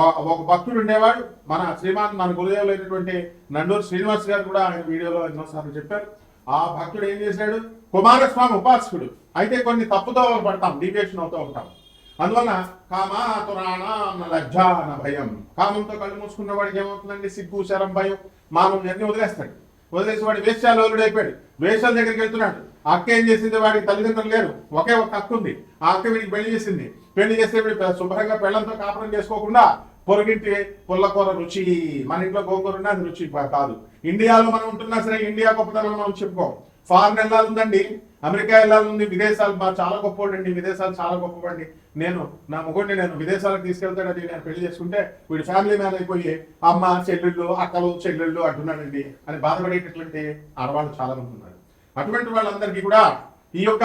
ఒక భక్తుడు ఉండేవాడు. మన శ్రీమాన్ మన గురుదేవులు అయినటువంటి నండూరు శ్రీనివాస్ గారు కూడా ఆయన వీడియోలో ఎన్నోసార్లు చెప్పారు. ఆ భక్తుడు ఏం చేశాడు? కుమారస్వామి ఉపాసకుడు. అయితే కొన్ని తప్పుతో పడతాం డీవియేషన్ అవుతూ ఉంటాం. అందువల్ల కామాతురాణ లజ్జ అన్న భయం. కామంతో కళ్ళు మూసుకున్న వాడికి ఏమవుతుందండి? సిగ్గు శరం భయం మానం అన్ని వదిలేస్తాడు. వదిలేసి వాడు వేశ్యాలోలుడు అయిపోయాడు వేషాల దగ్గరికి వెళ్తున్నాడు. అక్క ఏం చేసింది? వాడికి తల్లిదండ్రులు లేరు. ఒకే ఒక అక్క ఉంది. ఆ అక్క వీడికి పెళ్ళి చేసింది. పెళ్ళి చేస్తే శుభ్రంగా పెళ్ళంతో కాపురం చేసుకోకుండా పొరుగింటి పుల్లకూర రుచి మన ఇంట్లో గోకూర ఉన్నా అది రుచి కాదు. ఇండియాలో మనం ఉంటున్నా సరే ఇండియా గొప్పతనం మనం చెప్పుకోం. ఫారెన్ వెళ్ళాలి అమెరికా వెళ్ళాలి విదేశాలు మా చాలా గొప్పవాడండి విదేశాలు చాలా గొప్పవాడిని. నేను నా మొగుడిని నేను విదేశాలకు తీసుకెళ్తాడని నేను పెళ్ళి చేసుకుంటే వీడి ఫ్యామిలీ మ్యాన్ అయిపోయి అమ్మ చెల్లెళ్ళు అక్కలు చెల్లెళ్ళు అంటున్నాడండి అని బాధపడేటటువంటి ఆడవాళ్ళు చాలా మంది ఉన్నారు. అటువంటి వాళ్ళందరికీ కూడా ఈ యొక్క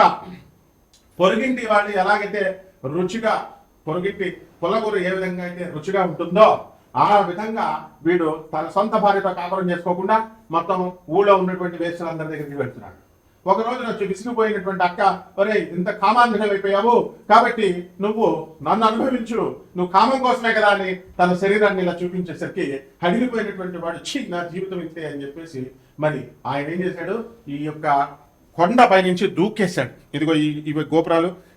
పొరుగింటి వాళ్ళు ఎలాగైతే రుచిగా పొరుగిట్టి పొలగూరు ఏ విధంగా అయితే రుచిగా ఉంటుందో ఆ విధంగా వీడు తన సొంత భార్యతో కాపురం చేసుకోకుండా మొత్తం ఊళ్ళో ఉన్నటువంటి వేస్తులందరి దగ్గరికి వెళ్తున్నాడు. ఒక రోజు వచ్చి విసిగిపోయినటువంటి అక్క ఒరే ఇంత కామాంధులం అయిపోయావు. కాబట్టి నువ్వు నన్ను అనుభవించు. నువ్వు కామం కోసమే కదా అని తన శరీరాన్ని ఇలా చూపించేసరికి హడిలిపోయినటువంటి వాడు చి నా జీవితం ఇంతే అని చెప్పేసి మరి ఆయన ఏం చేశాడు? ఈ యొక్క కొండ పైనుంచి దూకేశాడు. ఇదిగో ఈ ఇవి గోపురాలు.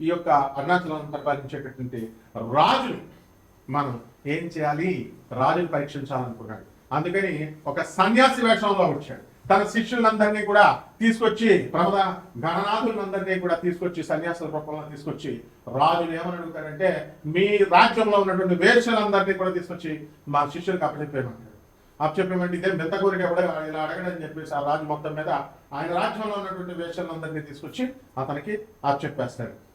ఈ యొక్క అరుణాచలం పరిపాలించేటటువంటి రాజుని మనం ఏం చేయాలి? రాజుని పరీక్షించాలనుకున్నాడు. అందుకని ఒక సన్యాసి వేషంలో వచ్చాడు. తన శిష్యులందరినీ కూడా తీసుకొచ్చి ప్రమద గణనాథులందరినీ కూడా తీసుకొచ్చి సన్యాసుల రూపంలో తీసుకొచ్చి రాజులు ఏమని అడుగుతారంటే మీ రాజ్యంలో ఉన్నటువంటి వేషలందరినీ కూడా తీసుకొచ్చి మా శిష్యులకు అప్పచెప్పేయమంటారు. అప్పచెప్పేమంటే ఇదే మెత్త కోరిక కూడా ఇలా అడగడని చెప్పేసి ఆ రాజు మొత్తం మీద ఆయన రాజ్యంలో ఉన్నటువంటి వేషలందరినీ తీసుకొచ్చి అతనికి అప్పచెప్పేస్తాడు.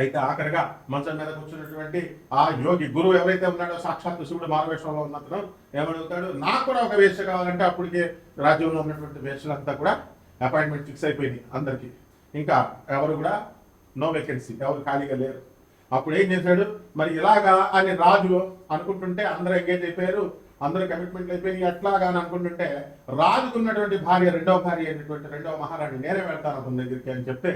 అయితే ఆఖరిగా మంచం మీద కూర్చున్నటువంటి ఆ యోగి గురువు ఎవరైతే ఉన్నాడో సాక్షాత్ శివుడు మారవేషంలో ఉన్నతను ఏమడుగుతాడు? నాకు కూడా ఒక వేష కావాలంటే అప్పటికే రాజ్యంలో ఉన్నటువంటి వేషలంతా కూడా అపాయింట్మెంట్ ఫిక్స్ అయిపోయింది అందరికి. ఇంకా ఎవరు కూడా? నో వేకెన్సీ ఎవరు ఖాళీగా లేరు. అప్పుడు ఏం చేశాడు? మరి ఇలాగా అని రాజు అనుకుంటుంటే అందరూ ఎంగేజ్ అయిపోయారు. అందరూ కమిట్మెంట్ అయిపోయి ఎట్లాగా అని అనుకుంటుంటే రాజుకున్నటువంటి భార్య రెండవ భార్య అయినటువంటి రెండవ మహారాణి నేనే వెళ్తాను అతని దగ్గరికి అని చెప్తే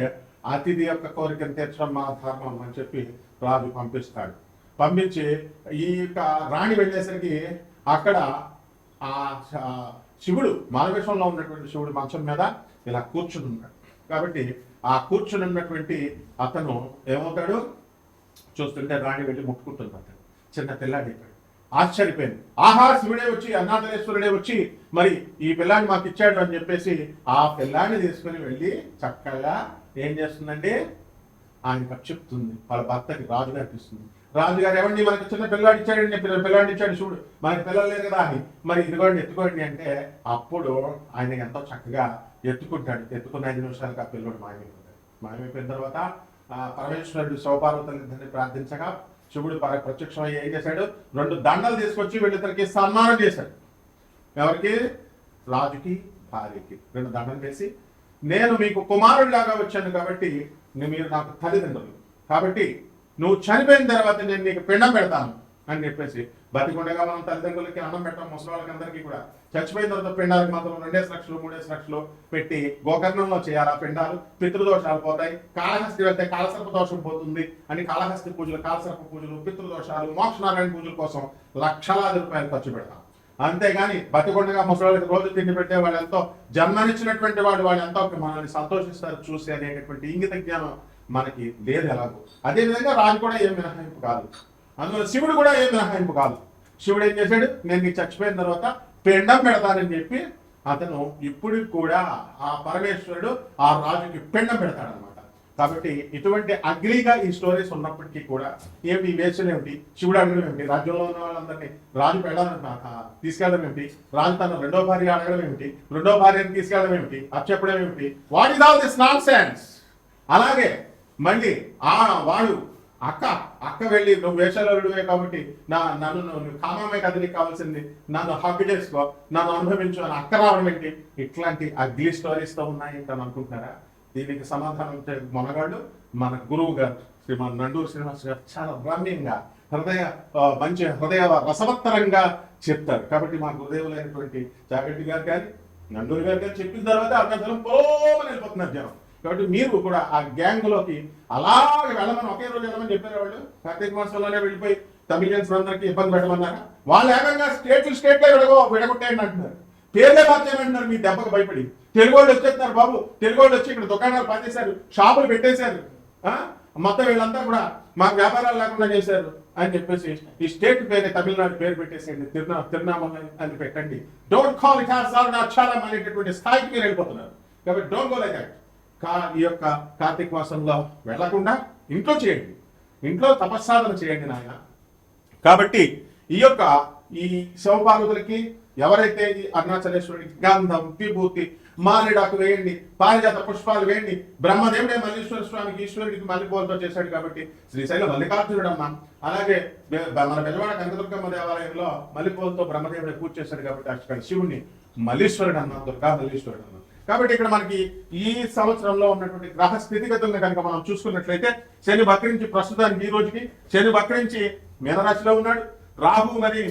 అతిథి యొక్క కోరికను తీర్చడం మా ధర్మం అని చెప్పి రాజు పంపిస్తాడు. పంపించి ఈ యొక్క రాణి వెళ్ళేసరికి అక్కడ ఆ శివుడు మానవేశంలో ఉన్నటువంటి శివుడు మంచం మీద ఇలా కూర్చుని ఉన్నాడు. కాబట్టి ఆ కూర్చుని ఉన్నటువంటి అతను ఏమవుతాడు? చూస్తుంటే రాణి వెళ్ళి ముట్టుకుంటుంది అతను. చిన్న పిల్లాడి ఇక్కడ ఆశ్చర్యపోయింది. ఆహా శివుడే వచ్చి అన్నాథలేశ్వరుడే వచ్చి మరి ఈ పిల్లాన్ని మాకు ఇచ్చాడు అని చెప్పేసి ఆ పిల్లాన్ని తీసుకుని వెళ్ళి చక్కగా ఏం చేస్తుందండి? ఆయన చెప్తుంది. వాళ్ళ భర్తకి రాజుగారికి ఇస్తుంది రాజుగారు ఏమండి మనకి చిన్న పిల్లాడు ఇచ్చాడండి పిల్ల ఇచ్చాడు చూడు. మనకి పిల్లలు లేరు కదా అని. మరి ఇదిగోండి ఎత్తుకోండి అంటే అప్పుడు ఆయన ఎంతో చక్కగా ఎత్తుకుంటాడు. ఎత్తుకున్న ఐదు నిమిషాలకు ఆ పిల్లడు మాయమైపోతాడు. మాయమైపోయిన తర్వాత పరమేశ్వరుడు శివపార్వతులిద్దరిని ప్రార్థించగా శివుడు పర ప్రత్యక్షమై ఏం చేశాడు? రెండు దండలు తీసుకొచ్చి వీళ్ళిద్దరికి సన్మానం చేశాడు. ఎవరికి? రాజుకి భార్యకి. రెండు దండలు వేసి నేను మీకు కుమారుడిలాగా వచ్చాను కాబట్టి మీరు నాకు తల్లిదండ్రులు. కాబట్టి నువ్వు చనిపోయిన తర్వాత నేను నీకు పిండం పెడతాను అని చెప్పేసి బతికుండగా మనం తల్లిదండ్రులకి అన్నం పెట్టాం ముసలి వాళ్ళకి అందరికీ కూడా. చచ్చిపోయిన తర్వాత పిండాలకు మాత్రం రెండేసి లక్షలు మూడేసి లక్షలు పెట్టి గోకర్ణంలో చేయాలి ఆ పిండాలు. పితృదోషాలు పోతాయి. కాళహస్తి వెళ్తే కాలసర్ప దోషం పోతుంది అని కాళహస్తి పూజలు కాలసర్ప పూజలు పితృదోషాలు మోక్షనారాయణ పూజలు కోసం లక్షలాది రూపాయలు ఖర్చు పెడతాం. అంతేగాని బతికొండగా ముసలికి రోజు తిండి పెట్టే వాడు ఎంతో జన్మనిచ్చినటువంటి వాడు వాడు ఎంతో మనల్ని సంతోషిస్తారు చూసి అనేటటువంటి ఇంగిత జ్ఞానం మనకి లేదు ఎలాగో. అదేవిధంగా రాజు కూడా ఏం మినహాయింపు కాదు. అందులో శివుడు కూడా ఏం మినహాయింపు కాదు. శివుడు ఏం చేశాడు? నేను నీకు చచ్చిపోయిన తర్వాత పిండం పెడతానని చెప్పి అతను ఇప్పుడు కూడా ఆ పరమేశ్వరుడు ఆ రాజుకి పిండం పెడతాడనమాట కాబట్టి ఇటువంటి అగ్లీగా ఈ స్టోరీస్ ఉన్నప్పటికీ కూడా ఏమిటి ఈ వేషలు ఏమిటి? శివుడు అడగడం ఏమిటి? రాజ్యంలో ఉన్న వాళ్ళందరినీ రాజు పెడాలని తీసుకెళ్ళడం ఏమిటి? రాజు తన రెండో భార్య అడగడం ఏమిటి? రెండో భార్యను తీసుకెళ్ళడం ఏమిటి? అది చెప్పడం ఏమిటి? What is all this not sense అలాగే మళ్ళీ ఆ వాడు అక్క అక్క వెళ్ళి నువ్వు వేషాలుడివే కాబట్టి నా నన్ను నువ్వు కామమే కదా కావాల్సింది. నన్ను హక్కు చేసుకో నన్ను అనుభవించు అని అక్క రావడం ఏంటి? ఇట్లాంటి అగ్లీ స్టోరీస్తో ఉన్నాయి అని అనుకుంటున్నారా? దీనికి సమాధానం ఇచ్చే మొనగాడు మన గురువు గారు శ్రీమాన్ నండూరు శ్రీనివాస్ గారు చాలా రమ్యంగా హృదయ మంచి హృదయ రసవత్తరంగా చెప్తారు. కాబట్టి మా గురుదేవులైనటువంటి జాగట్టి గారు కానీ నండూరు గారు కానీ చెప్పిన తర్వాత అరుణాచలం పోమని వెళ్ళిపోతున్నారు జనం. కాబట్టి మీరు కూడా ఆ గ్యాంగ్లోకి అలాగే వెళ్ళమని ఒకే రోజు వెళ్ళమని చెప్పారు వాళ్ళు. కార్తీక మాసంలోనే వెళ్ళిపోయి తమిళియన్స్ అందరికీ ఇబ్బంది పెట్టమన్నారా? వాళ్ళు ఏకంగా స్టేట్లు స్టేట్లో విడగో విడగొట్టేయండి అంటున్నారు. పేర్లే మార్చేయమంటున్నారు మీ దెబ్బకు భయపడి. తెలుగు వాళ్ళు వచ్చేస్తున్నారు బాబు. తెలుగు వాళ్ళు వచ్చి ఇక్కడ దుకాణాలు పనిచేశారు షాపులు పెట్టేశారు. ఆ? మొత్తం వీళ్ళంతా కూడా మాకు వ్యాపారాలు లేకుండా చేశారు అని చెప్పేసి ఈ స్టేట్ పేరు తమిళనాడు పేరు పెట్టేసేయండి. తిరునా తిరునామల అని పెట్టండి. డోంట్ కాల్ అక్షరం అనేటటువంటి స్థాయికి మీరు వెళ్ళిపోతున్నారు. కాబట్టి డోంట్ గో లైక్ కా ఈ యొక్క కార్తీక మాసంలో వెళ్ళకుండా ఇంట్లో చేయండి. ఇంట్లో తపస్సాధన చేయండి నాయన. కాబట్టి ఈ యొక్క ఈ శివపార్వతులకి ఎవరైతే ఈ అరుణాచలేశ్వరుడికి గంధం విభూతి మారేడాకు వేయండి పారిజాత పుష్పాలు వేయండి. బ్రహ్మదేవుడే మల్లీశ్వర స్వామికి ఈశ్వరుడికి మల్లెపూలతో చేశాడు కాబట్టి శ్రీశైల మల్లికార్జునుడు అమ్మ అలాగే మన పెద్దవాడ కనకదుర్గమ్మ దేవాలయంలో మల్లెపూలతో బ్రహ్మదేవుడే పూజ చేశాడు కాబట్టి అక్కడ శివుణ్ణి మల్లీశ్వరుడు అన్నాం దుర్గా మల్లీశ్వరుడు అన్నాం కాబట్టి ఇక్కడ మనకి ఈ సంవత్సరంలో ఉన్నటువంటి గ్రహ స్థితిగతుల్ని కనుక మనం చూసుకున్నట్లయితే శని వక్రించి ప్రస్తుతానికి ఈ రోజుకి శని వక్రించి మీనరాశిలో ఉన్నాడు. రాహు మరి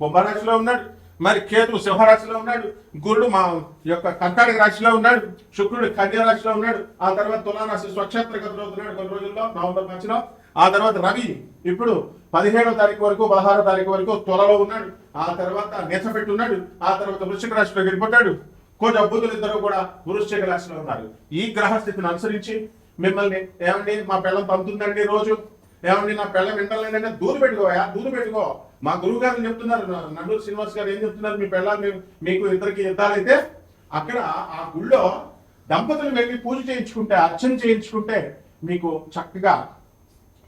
కుంభరాశిలో ఉన్నాడు. మరి కేతుడు సింహరాశిలో ఉన్నాడు గురుడు మా యొక్క కర్కాటక రాశిలో ఉన్నాడు శుక్రుడు కన్యా రాశిలో ఉన్నాడు ఆ తర్వాత తులారాశి స్వక్షేత్ర గతిలో ఉన్నాడు కొన్ని రోజుల్లో నవంబర్ మధ్యలో ఆ తర్వాత రవి ఇప్పుడు పదిహేడో తారీఖు వరకు పదహారో తారీఖు వరకు త్వరలో ఉన్నాడు. ఆ తర్వాత నెచ్చపెట్టి ఉన్నాడు ఆ తర్వాత వృశ్చిక రాశిలో వెళ్ళిపోతాడు. కొంచెం బుద్ధులు ఇద్దరు కూడా వృశ్చిక రాశిలో ఉన్నారు. ఈ గ్రహ స్థితిని అనుసరించి మిమ్మల్ని ఏమండి మా పిల్లలు పంపుతుందండి రోజు? ఏమండి నా పిల్లం వింటలేదంటే దూరు పెట్టుకోయా దూరు పెట్టుకో. మా గురువు గారు చెప్తున్నారు నండూరు శ్రీనివాస్ గారు ఏం చెప్తున్నారు మీ పిల్ల మీకు ఇద్దరికి యుద్ధాలైతే అక్కడ ఆ గుళ్ళో దంపతులు వెళ్ళి పూజ చేయించుకుంటే అర్చన చేయించుకుంటే మీకు చక్కగా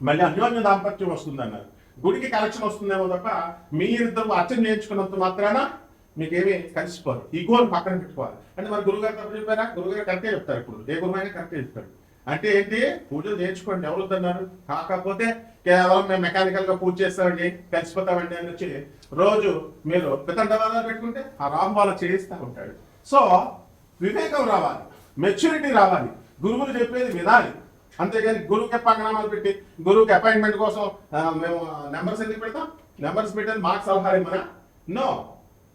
మళ్ళీ అన్యోన్య దాంపత్యం వస్తుంది అన్నారు గుడికి కలెక్షన్ వస్తుందేమో తప్ప మీ ఇద్దరు అర్చన చేయించుకున్నంత మాత్రాన మీకేమీ కలిసిపోరు. ఈ గోల్ పక్కన పెట్టుకోవాలి. అంటే మరి గురుగారు తప్పు చెప్పారా? గురుగారు కరెక్టే చెప్తారు ఇప్పుడు. ఏ అయినా కరెక్టే చెప్తారు అంటే ఏంటి? పూజలు నేర్చుకోండి ఎవరు వద్దన్నారు కాకపోతే కేవలం మేము మెకానికల్గా పూజ చేస్తామండి కలిసిపోతామండి అని వచ్చి రోజు మీరు పితండవాదాలు పెట్టుకుంటే ఆ రాహు వాళ్ళ చేయిస్తూ ఉంటాడు. సో వివేకం రావాలి మెచ్యూరిటీ రావాలి గురువులు చెప్పేది వినాలి. అంతేగాని గురువుకి పంగనామాలు పెట్టి గురువుకి అపాయింట్మెంట్ కోసం మేము నెంబర్స్ ఎందుకు పెడతాం? నెంబర్స్ పెట్టేది మాకు సలహా ఇవ్వనా నో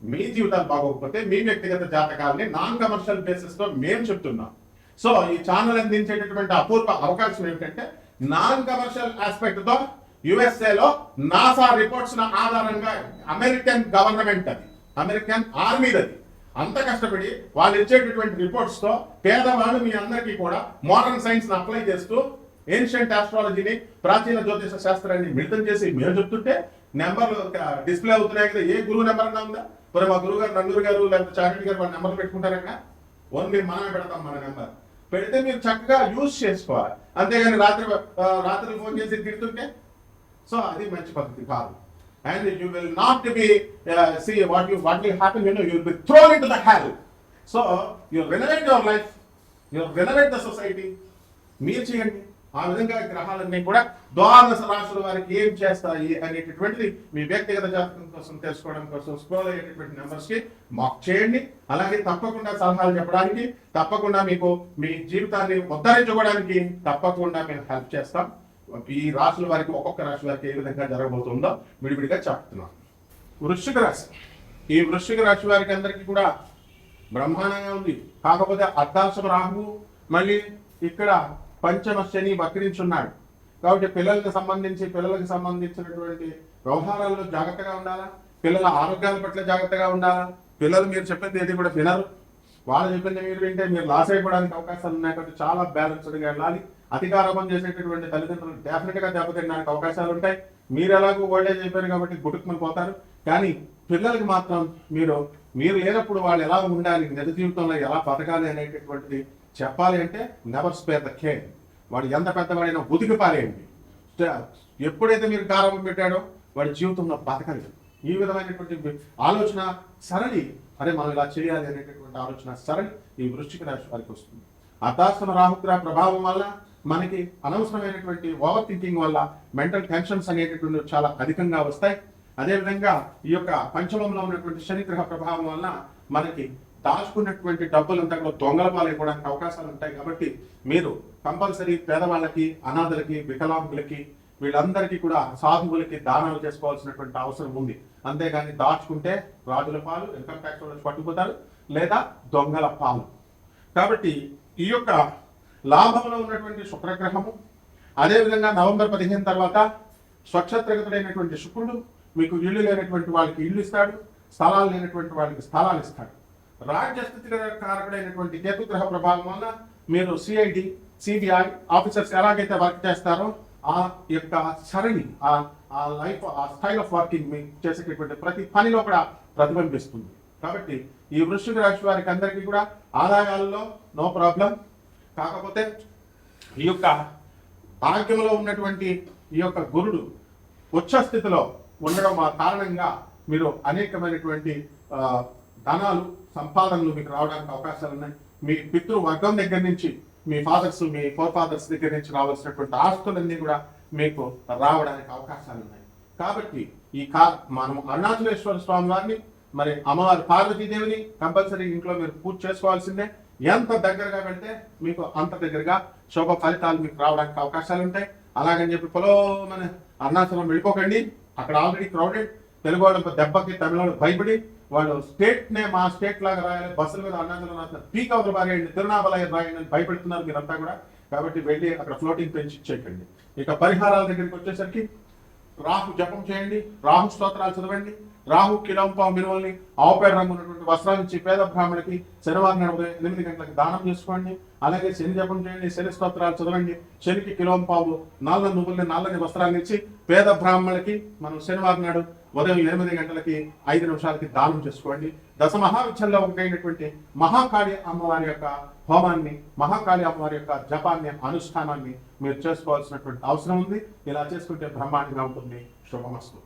మీ జీవితాలు బాగోకపోతే మీ వ్యక్తిగత జాతకాలని నాన్ కమర్షియల్ బేసిస్లో మేము చెప్తున్నాం. సో ఈ ఛానల్ అందించేటటువంటి అపూర్వ అవకాశం ఏమిటంటే నాన్ కమర్షియల్ ఆస్పెక్ట్తో తో యుఎస్ఏ లో నాసా రిపోర్ట్స్ ఆధారంగా అమెరికన్ గవర్నమెంట్ అది. అమెరికన్ ఆర్మీ అది. అంత కష్టపడి వాళ్ళు ఇచ్చేటటువంటి రిపోర్ట్స్తో పేదవాళ్ళు మీ అందరికీ కూడా మోడర్న్ సైన్స్ని అప్లై చేస్తూ ఏన్షియంట్ ఆస్ట్రాలజీని ప్రాచీన జ్యోతిష శాస్త్రాన్ని మిళితం చేసి మేము చెప్తుంటే నెంబర్లు డిస్ప్లే అవుతున్నాయి కదా. ఏ గురువు నెంబర్ అన్నా ఉందా? మరి మా గురువు గారు నందూరు గారు లేకపోతే చారెడ్డి గారు వాళ్ళ నెంబర్ పెట్టుకుంటారన్నా ఓన్లీ మనమే పెడతాం మన నెంబర్. పెడితే మీరు చక్కగా యూజ్ చేసుకోవాలి. అంతేగాని రాత్రి రాత్రి ఫోన్ చేసి తిడుతుంటే? సో అది మంచి పద్ధతి కాదు. And you will not be see what you what will happen you know you will be thrown into the hell so you renovate your life you renovate the society మీరు చేయండి. ఆ విధంగా గ్రహాలన్నీ కూడా ద్వాదశ రాశుల వారికి ఏం చేస్తాయి అనేటటువంటిది మీ వ్యక్తిగత జాతకం కోసం తెలుసుకోవడం కోసం స్క్రోల్ అయ్యేటటువంటి నెంబర్స్కి మాక్ చేయండి. అలాగే తప్పకుండా సలహాలు చెప్పడానికి తప్పకుండా మీకు మీ జీవితాన్ని ఉద్ధరించుకోవడానికి తప్పకుండా మేము హెల్ప్ చేస్తాం. ఈ రాశుల వారికి ఒక్కొక్క రాశి వారికి ఏ విధంగా జరగబోతుందో విడివిడిగా చెప్తున్నాం. వృశ్చిక రాశి. ఈ వృశ్చిక రాశి వారికి అందరికీ కూడా బ్రహ్మాండంగా ఉంది. కాకపోతే అర్ధాంశం రాహువు మళ్ళీ ఇక్కడ పంచమ శని వక్రించున్నాడు. కాబట్టి పిల్లలకు సంబంధించి పిల్లలకు సంబంధించినటువంటి వ్యవహారాల్లో జాగ్రత్తగా ఉండాలా? పిల్లల ఆరోగ్యాల పట్ల జాగ్రత్తగా ఉండాలా? పిల్లలు మీరు చెప్పింది ఏది కూడా వినరు. వాళ్ళు చెప్పింది మీరు వింటే మీరు లాస్ అయిపోవడానికి అవకాశాలు ఉన్నాయి కాబట్టి చాలా బ్యాలెన్స్డ్గా వెళ్ళాలి అధికారోపం చేసేటటువంటి తల్లిదండ్రులు డెఫినెట్గా దెబ్బతినడానికి అవకాశాలు ఉంటాయి. మీరు ఎలాగో ఓల్డేజ్ అయిపోయారు కాబట్టి గుటుక్కుని పోతారు. కానీ పిల్లలకి మాత్రం మీరు మీరు లేనప్పుడు వాళ్ళు ఎలా ఉండాలి? నిజ జీవితంలో ఎలా బతకాలి అనేటటువంటిది చెప్పాలి అంటే నెవర్ స్పేర్ ద కేన్ వాడు ఎంత పెద్దవాడైనా ఉతికి పారేయండి. ఎప్పుడైతే మీరు ప్రారంభం పెట్టాడో వాడి జీవితంలో బతకలేదు. ఈ విధమైనటువంటి ఆలోచన సరళి. అరే మనం ఇలా చేయాలి అనేటటువంటి ఆలోచన సరళి ఈ వృష్టిక రాశి వారికి వస్తుంది. అర్ధాశ్రమ రాహుగ్రహ ప్రభావం వల్ల మనకి అనవసరమైనటువంటి ఓవర్ థింకింగ్ వల్ల మెంటల్ టెన్షన్స్ అనేటటువంటి చాలా అధికంగా వస్తాయి. అదేవిధంగా ఈ యొక్క పంచమంలో ఉన్నటువంటి శనిగ్రహ ప్రభావం వల్ల మనకి దాచుకున్నటువంటి డబ్బులంతా కూడా దొంగల పాలైపోవడానికి అవకాశాలు ఉంటాయి కాబట్టి మీరు కంపల్సరీ పేదవాళ్ళకి అనాథలకి వికలాంగులకి వీళ్ళందరికీ కూడా సాధువులకి దానాలు చేసుకోవాల్సినటువంటి అవసరం ఉంది. అంతేగాని దాచుకుంటే రాజుల పాలు ఇన్కమ్ ట్యాక్స్ వాళ్ళు పట్టుకుపోతారు లేదా దొంగల పాలు. కాబట్టి ఈ యొక్క లాభంలో ఉన్నటువంటి శుక్రగ్రహము అదేవిధంగా నవంబర్ పదిహేను తర్వాత స్వక్షత్రగతుడైనటువంటి శుక్రుడు మీకు ఇల్లు లేనటువంటి వాళ్ళకి ఇల్లు ఇస్తాడు స్థలాలు లేనటువంటి వాళ్ళకి స్థలాలు ఇస్తాడు. రాజ్యస్థితి కారకుడైనటువంటి కేతుగ్రహ ప్రభావం వల్ల మీరు సిఐడి సిబిఐ ఆఫీసర్స్ ఎలాగైతే వర్క్ చేస్తారో ఆ యొక్క సరణి ఆ ఆ లైఫ్ ఆ స్టైల్ ఆఫ్ వర్కింగ్ చేసేటటువంటి ప్రతి పనిలో కూడా ప్రతిబింబిస్తుంది. కాబట్టి ఈ వృశ్చిక రాశి వారికి అందరికీ కూడా ఆదాయాల్లో నో ప్రాబ్లం కాకపోతే ఈ యొక్క ఆరోగ్యంలో ఉన్నటువంటి ఈ యొక్క గురుడు ఉచ్చ స్థితిలో ఉండడం ఆ కారణంగా మీరు అనేకమైనటువంటి ధనాలు సంపాదనలు మీకు రావడానికి అవకాశాలు ఉన్నాయి. మీ పితృవర్గం దగ్గర నుంచి మీ ఫాదర్స్ మీ ఫోర్ ఫాదర్స్ దగ్గర నుంచి రావాల్సినటువంటి ఆస్తులన్నీ కూడా మీకు రావడానికి అవకాశాలు ఉన్నాయి. కాబట్టి ఈ కా మనం అరుణాచలేశ్వర స్వామి వారిని మరి అమ్మవారి పార్వతీదేవిని కంపల్సరీ ఇంట్లో మీరు పూజ చేసుకోవాల్సిందే. ఎంత దగ్గరగా వెళ్తే మీకు అంత దగ్గరగా శుభ ఫలితాలు మీకు రావడానికి అవకాశాలు ఉంటాయి. అలాగని చెప్పి పొలో మన అరుణాచలం వెళ్ళిపోకండి. అక్కడ ఆల్రెడీ క్రౌడెడ్ తెలుగు వాళ్ళ దెబ్బకి తమిళ భయపడి వాళ్ళు స్టేట్ నే మా స్టేట్ లాగా రాయాలి బస్సుల మీద అరుణాచలం రాస్తున్నారు పీక్ అవతల బారేయండి తిరునామలయ్య రాయండి అని భయపెడుతున్నారు మీరంతా కూడా. కాబట్టి వెళ్ళి అక్కడ ఫ్లోటింగ్ పెంచి చేయకండి ఇక పరిహారాల దగ్గరికి వచ్చేసరికి రాహు జపం చేయండి రాహు స్తోత్రాలు చదవండి రాహు కిలంపా మినువల్ని ఆవుపేడ రంగు ఉన్నటువంటి వస్త్రాలు ఇచ్చి పేద బ్రాహ్మణికి శనివారం ఉదయం ఎనిమిది గంటలకు దానం చేసుకోండి. అలాగే శని జపం చేయండి శని స్తోత్రాలు చదవండి శనికి కిలోంపావు నల్ల నువ్వుల్ని నల్లని వస్త్రాన్ని ఇచ్చి పేద బ్రాహ్మణులకి మనం శనివారం నాడు ఉదయం ఎనిమిది గంటలకి ఐదు నిమిషాలకి దానం చేసుకోండి. దశ మహావిచ్చల్లో ఒకటైనటువంటి మహాకాళి అమ్మవారి యొక్క హోమాన్ని మహాకాళి అమ్మవారి యొక్క జపాన్ని అనుష్ఠానాన్ని మీరు చేసుకోవాల్సినటువంటి అవసరం ఉంది. ఇలా చేసుకుంటే బ్రహ్మాండంగా ఉంటుంది. శుభమస్తు.